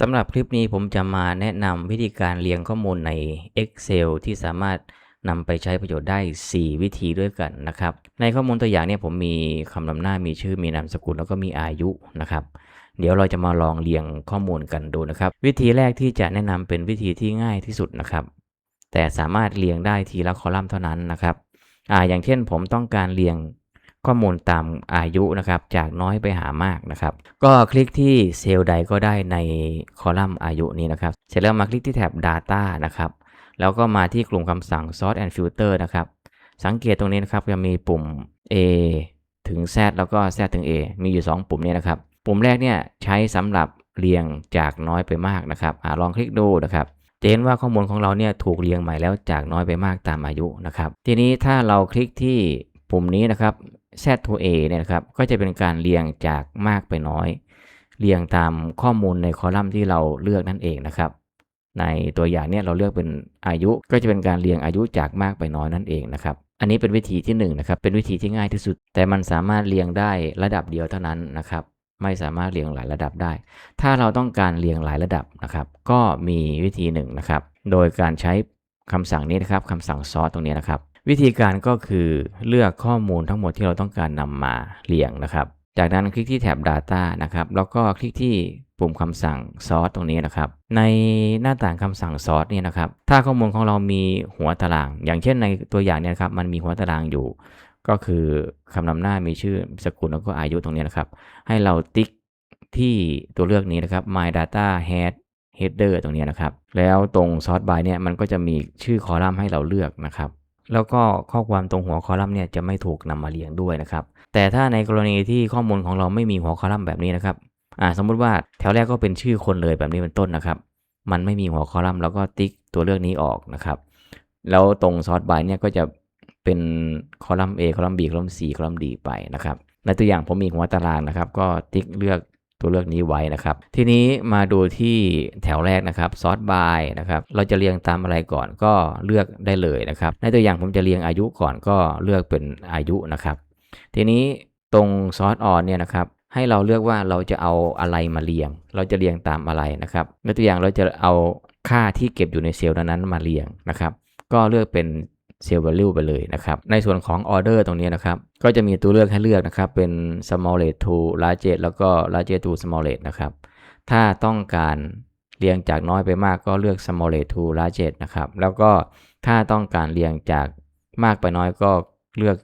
สำหรับคลิปนี้ผมจะมาแนะนำวิธีการเรียงข้อมูลใน Excel ที่สามารถนำไปใช้ประโยชน์ได้ 4 วิธีด้วยกันนะครับ ในข้อมูลตัวอย่างเนี่ยผมมีคำนำหน้ามีชื่อมีนามสกุลแล้วก็มีอายุนะครับ เดี๋ยวเราจะมาลองเรียงข้อมูลกันดูนะครับ วิธีแรกที่จะแนะนำเป็นวิธีที่ง่ายที่สุดนะครับ แต่สามารถเรียงได้ทีละคอลัมน์เท่านั้นนะครับอ่าอย่างเช่นผมต้องการเรียง ข้อมูลตามอายุนะครับ จากน้อยไปหามากนะครับ ก็คลิกที่เซลล์ใดก็ได้ในคอลัมน์อายุนี้นะครับ เสร็จแล้วมาคลิกที่แท็บ Data นะครับ แล้วก็มาที่กลุ่มคำสั่ง Sort and Filter นะครับ สังเกตตรงนี้นะครับจะมีปุ่ม A ถึง Z แล้วก็ Z ถึง A มีอยู่ 2 ปุ่มนี้นะครับ ปุ่มแรกเนี่ยใช้สำหรับเรียงจากน้อยไปมากนะครับอลองคลิกดูนะครับจะเห็นว่าข้อมูลของเราเนี่ยถูกเรียงใหม่แล้วจากน้อยไปมากตามอายุนะครับ ทีนี้ถ้าเราคลิกที่ปุ่มนี้นะครับ Z to A เนี่ยนะครับ ก็จะเป็นการเรียงจากมากไปน้อย เรียงตามข้อมูลในคอลัมน์ที่เราเลือกนั่นเองนะครับ ในตัวอย่างเนี่ยเราเลือกเป็นอายุ ก็จะเป็นการเรียงอายุจากมากไปน้อยนั่นเองนะครับ อันนี้เป็นวิธีที่1นงนะครับ เป็นวิธีที่ง่ายที่สุด แต่มันสามารถเรียงได้ระดับเดียวเท่านั้นนะครับ ไม่สามารถเรียงหลายระดับได้ ถ้าเราต้องการเรียงหลายระดับนะครับ ก็มีวิธีหนึ่งนะครับ โดยการใช้คำสั่งนี้นะครับคำสั่งซอสตรงนี้นะครับ วิธีการก็คือเลือกข้อมูลทั้งหมดที่เราต้องการนำมาเรียงนะครับ จากนั้นคลิกที่แถบ Data นะครับ แล้วก็คลิกที่ปุ่มคำสั่ง Sort ตรงนี้นะครับ ในหน้าต่างคำสั่ง Sort เนี่ยนะครับ ถ้าข้อมูลของเรามีหัวตาราง อย่างเช่นในตัวอย่างเนี่ยครับ มันมีหัวตารางอยู่ ก็คือคำนำหน้ามีชื่อสกุลแล้วก็อายุตรงนี้นะครับ ให้เราติ๊กที่ตัวเลือกนี้นะครับ My Data Head Header ตรงนี้นะครับ แล้วตรง Sort by เนี่ย มันก็จะมีชื่อคอลัมน์ให้เราเลือกนะครับ แล้วก็ข้อความตรงหัวคอลัมน์เนี่ยจะไม่ถูกนำมาเรียงด้วยนะครับ แต่ถ้าในกรณีที่ข้อมูลของเราไม่มีหัวคอลัมน์แบบนี้นะครับอ่าสมมุติว่าแถวแรกก็เป็นชื่อคนเลยแบบนี้เป็นต้นนะครับ มันไม่มีหัวคอลัมน์แล้วก็ติ๊กตัวเลือกนี้ออกนะครับ แล้วตรงซอร์ by เนี่ยก็จะเป็นคอลัมน์ A คอลัมน์ B คอลัมน์ C คอลัมน์ D ไปนะครับ ในตัวอย่างผมมีหัวตารางนะครับ ก็ติ๊กเลือก ตัวเลือกนี้ไว้นะครับ ทีนี้มาดูที่แถวแรกนะครับซอร์ by นะครับ เราจะเรียงตามอะไรก่อนก็เลือกได้เลยนะครับ ในตัวอย่างผมจะเรียงอายุก่อนก็เลือกเป็นอายุนะครับ ทีนี้ตรงซอร์ on เนี่ยนะครับให้เราเลือกว่าเราจะเอาอะไรมาเรียง เราจะเรียงตามอะไรนะครับ ในตัวอย่างเราจะเอาค่าที่เก็บอยู่ในเซลล์นั้นมาเรียงนะครับ ก็เลือกเป็น เซลล์ value ไปเลยนะครับ ในส่วนของ order ตรงนี้นะครับ ก็จะมีตัวเลือกให้เลือกนะครับ เป็น smallest to largest แล้วก็ largest to smallest นะครับ ถ้าต้องการเรียงจากน้อยไปมากก็เลือก smallest to largest นะครับ แล้วก็ถ้าต้องการเรียงจากมากไปน้อยก็เลือก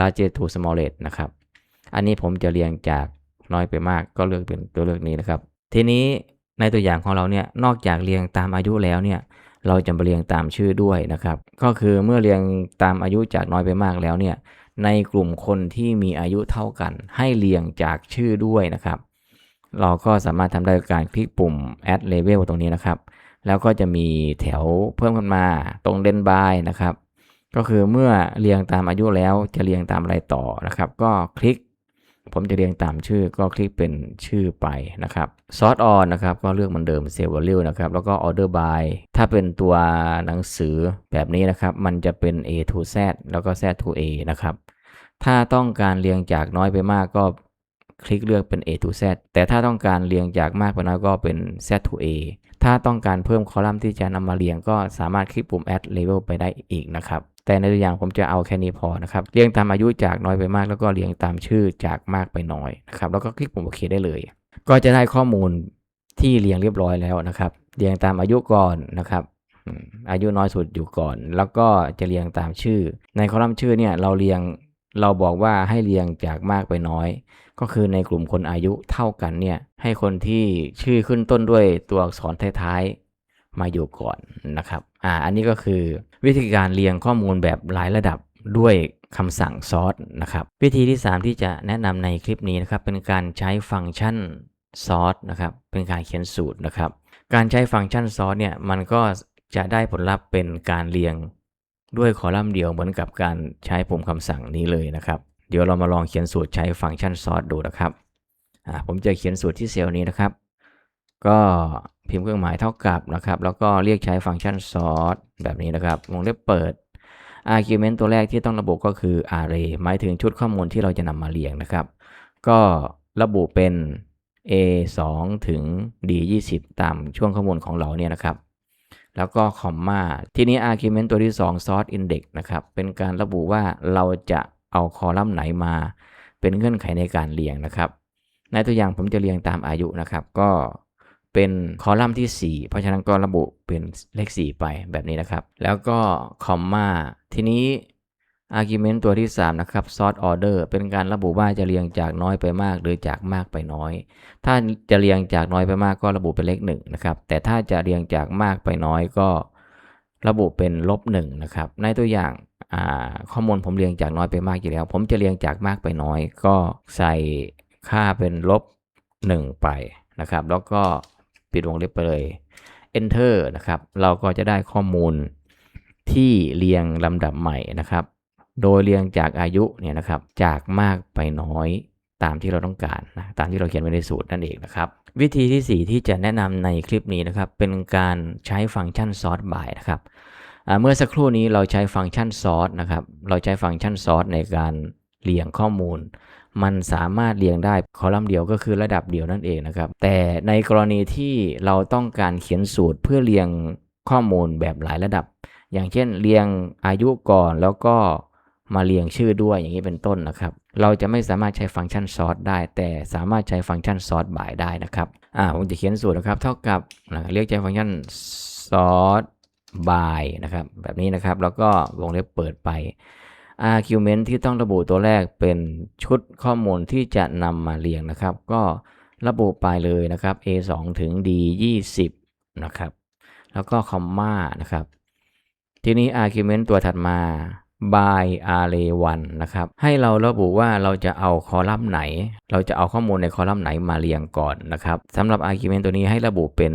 largest to smallest นะครับ อันนี้ผมจะเรียงจากน้อยไปมากก็เลือกเป็นตัวเลือกนี้นะครับ ทีนี้ในตัวอย่างของเราเนี่ย นอกจากเรียงตามอายุแล้วเนี่ย เราจะมาเรียงตามชื่อด้วยนะครับ ก็คือเมื่อเรียงตามอายุจากน้อยไปมากแล้วเนี่ย ในกลุ่มคนที่มีอายุเท่ากัน ให้เรียงจากชื่อด้วยนะครับ เราก็สามารถทำได้การคลิกปุ่ม add level ตรงนี้นะครับ แล้วก็จะมีแถวเพิ่มขึ้นมาตรง den by นะครับ ก็คือเมื่อเรียงตามอายุแล้วจะเรียงตามอะไรต่อนะครับ ก็คลิก ผมจะเรียงตามชื่อก็คลิกเป็นชื่อไปนะครับ sort on นะครับก็เลือกเหมือนเดิม save value นะครับแล้วก็ order by ถ้าเป็นตัวหนังสือแบบนี้นะครับ มันจะเป็น A to Z แล้วก็ Z to A นะครับ ถ้าต้องการเรียงจากน้อยไปมากก็คลิกเลือกเป็น A to Z แต่ถ้าต้องการเรียงจากมากไปน้อยก็เป็น Z to A ถ้าต้องการเพิ่มคอลัมน์ที่จะนำมาเรียงก็สามารถคลิกปุ่ม add level ไปได้อีกนะครับ แต่ในตัวอย่างผมจะเอาแค่นี้พอนะครับเรียงตามอายุจากน้อยไปมาก แล้วก็เรียงตามชื่อจากมากไปน้อยนะครับแล้วก็คลิกปุ่มโอเคได้เลย ก็จะได้ข้อมูลที่เรียงเรียบร้อยแล้วนะครับเรียงตามอายุก่อนนะครับอายุน้อยสุดอยู่ก่อน แล้วก็จะเรียงตามชื่อ ในคอลัมน์ชื่อเนี่ยเราเรียงเราบอกว่าให้เรียงจากมากไปน้อย ก็คือในกลุ่มคนอายุเท่ากันเนี่ยให้คนที่ชื่อขึ้นต้นด้วยตัวอักษรท้าย มาอยู่ก่อนนะครับอ่าอันนี้ก็คือวิธีการเรียงข้อมูลแบบหลายระดับด้วยคำสั่งซอสนะครับ วิธีที่ 3 ที่จะแนะนำในคลิปนี้นะครับ เป็นการใช้ฟังก์ชันซอสนะครับ เป็นการเขียนสูตรนะครับ การใช้ฟังก์ชันซอสเนี่ย มันก็จะได้ผลลัพธ์เป็นการเรียงด้วยคอลัมน์เดียวเหมือนกับการใช้ปุ่มคำสั่งนี้เลยนะครับ เดี๋ยวเรามาลองเขียนสูตรใช้ฟังก์ชันซอสดูนะครับอ่าผมจะเขียนสูตรที่เซลล์นี้นะครับ ก็พิมพ์เครื่องหมายเท่ากับนะครับ แล้วก็เรียกใช้ฟังก์ชันซอสแบบนี้นะครับ วงเล็บเปิด argument ตัวแรกที่ต้องระบุก็คือ array หมายถึงชุดข้อมูลที่เราจะนำมาเรียงนะครับ ก็ระบุเป็น A 2ถึง D 20ตามช่วงข้อมูลของเราเนี่ยนะครับ แล้วก็คอมมาทีนี้ argument ตัวที่ 2 source index นะครับ เป็นการระบุว่าเราจะเอาคอลัมน์ไหนมา เป็นเงื่อนไขในการเรียงนะครับ ในตัวอย่างผมจะเรียงตามอายุนะครับ ก็ เป็นคอลัมน์ที่ 4 เพราะฉะนั้นก็ระบุเป็นเลข 4 ไปแบบนี้นะครับ แล้วก็คอมมาทีนี้ argument ตัวที่ 3 นะครับ sort order เป็นการระบุว่าจะเรียงจากน้อยไปมาก หรือจากมากไปน้อย ถ้าจะเรียงจากน้อยไปมากก็ระบุเป็นเลข1นะครับ แต่ถ้าจะเรียงจากมากไปน้อยก็ระบุเป็นลบ1นะครับ ในตัวอย่างข้อมูลผมเรียงจากน้อยไปมากอยู่แล้ว ผมจะเรียงจากมากไปน้อย ก็ใส่ค่าเป็นลบ1ไปนะครับ แล้วก็ ปิดวงเล็บไปเลย enter นะครับ เราก็จะได้ข้อมูลที่เรียงลำดับใหม่นะครับ โดยเรียงจากอายุเนี่ยนะครับ จากมากไปน้อยตามที่เราต้องการนะตามที่เราเขียนไว้ในสูตรนั่นเองนะครับ วิธีที่ 4 ที่จะแนะนำในคลิปนี้นะครับ เป็นการใช้ฟังก์ชัน sort by นะครับเมื่อสักครู่นี้เราใช้ฟังก์ชัน sort นะครับ เราใช้ฟังก์ชัน sort ในการเรียงข้อมูล มันสามารถเรียงได้คอลัมน์เดียวก็คือระดับเดียวนั่นเองนะครับ แต่ในกรณีที่เราต้องการเขียนสูตรเพื่อเรียงข้อมูลแบบหลายระดับ อย่างเช่นเรียงอายุก่อนแล้วก็มาเรียงชื่อด้วยอย่างนี้เป็นต้นนะครับ เราจะไม่สามารถใช้ฟังก์ชัน sort ได้ แต่สามารถใช้ฟังก์ชัน sort by ได้นะครับอ่าผมจะเขียนสูตรนะครับ เท่ากับเรียกใช้ฟังก์ชัน sort by นะครับ แบบนี้นะครับ แล้วก็วงเล็บเปิดไป argument ที่ต้องระบุตัวแรกเป็นชุดข้อมูลที่จะนำมาเรียงนะครับ ก็ระบุไปเลยนะครับ a 2ถึง d 20นะครับ แล้วก็คอมมานะครับ ทีนี้ argument ตัวถัดมา by array 1นะครับ ให้เราระบุว่าเราจะเอาคอลัมน์ไหน เราจะเอาข้อมูลในคอลัมน์ไหนมาเรียงก่อนนะครับสำหรับ argument ตัวนี้ให้ระบุเป็น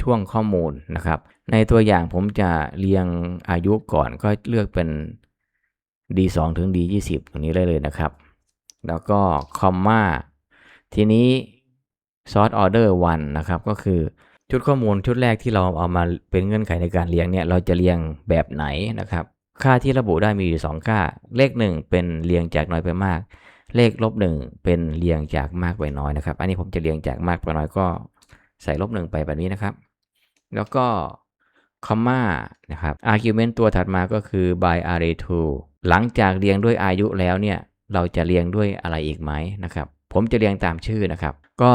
ช่วงข้อมูลนะครับ ในตัวอย่างผมจะเรียงอายุก่อนก็เลือกเป็น d 2 ถึง d 20 ตรงนี้ได้เลยนะครับ แล้วก็คอมมาทีนี้ sort order 1 นะครับ ก็คือชุดข้อมูลชุดแรกที่เราเอามาเป็นเงื่อนไขในการเรียงเนี่ย เราจะเรียงแบบไหนนะครับ ค่าที่ระบุได้มีอยู่2ค่า เลข 1 เป็นเรียงจากน้อยไปมาก เลขลบ1เป็นเรียงจากมากไปน้อยนะครับ อันนี้ผมจะเรียงจากมากไปน้อยก็ใส่ลบ1ไปแบบนี้นะครับ แล้วก็ คอมมานะครับ argument ตัวถัดมาก็คือ by array 2หลังจากเรียงด้วยอายุแล้วเนี่ยเราจะเรียงด้วยอะไรอีกไหมนะครับ ผมจะเรียงตามชื่อนะครับ ก็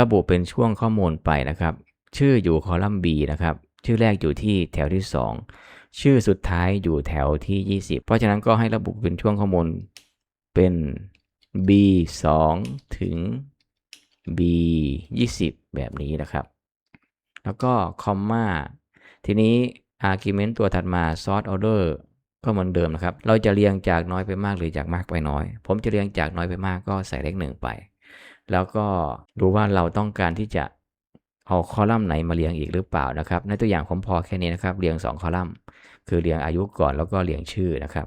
ระบุเป็นช่วงข้อมูลไปนะครับ ชื่ออยู่คอลัมน์ B นะครับ ชื่อแรกอยู่ที่แถวที่ 2 ชื่อสุดท้ายอยู่แถวที่ 20 เพราะฉะนั้นก็ให้ระบุเป็นช่วงข้อมูลเป็น B 2ถึง B 20แบบนี้นะครับ แล้วก็คอมมา ทีนี้ argument ตัวถัดมา sort order ก็เหมือนเดิมนะครับ เราจะเรียงจากน้อยไปมากหรือจากมากไปน้อย ผมจะเรียงจากน้อยไปมากก็ใส่เลขหนึ่งไป แล้วก็ดูว่าเราต้องการที่จะเอาคอลัมน์ไหนมาเรียงอีกหรือเปล่านะครับ ในตัวอย่างผมพอแค่นี้นะครับ เรียง 2 คอลัมน์ คือเรียงอายุก่อนแล้วก็เรียงชื่อนะครับ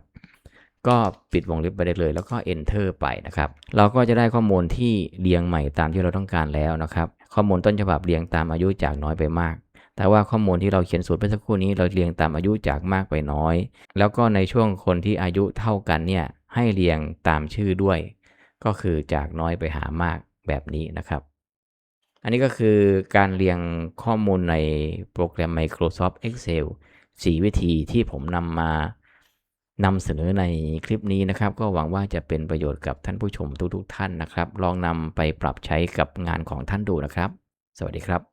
ก็ปิดวงเล็บไปได้เลย แล้วก็ enter ไปนะครับ เราก็จะได้ข้อมูลที่เรียงใหม่ตามที่เราต้องการแล้วนะครับ ข้อมูลต้นฉบับเรียงตามอายุจากน้อยไปมาก แต่ว่าข้อมูลที่เราเขียนสูตรเมื่อสักครู่นี้เราเรียงตามอายุจากมากไปน้อย แล้วก็ในช่วงคนที่อายุเท่ากันเนี่ยให้เรียงตามชื่อด้วย ก็คือจากน้อยไปหามากแบบนี้นะครับ อันนี้ก็คือการเรียงข้อมูลในโปรแกรม Microsoft Excel 4 วิธีที่ผมนำมานำเสนอในคลิปนี้นะครับ ก็หวังว่าจะเป็นประโยชน์กับท่านผู้ชมทุกๆท่านนะครับ ลองนำไปปรับใช้กับงานของท่านดูนะครับ สวัสดีครับ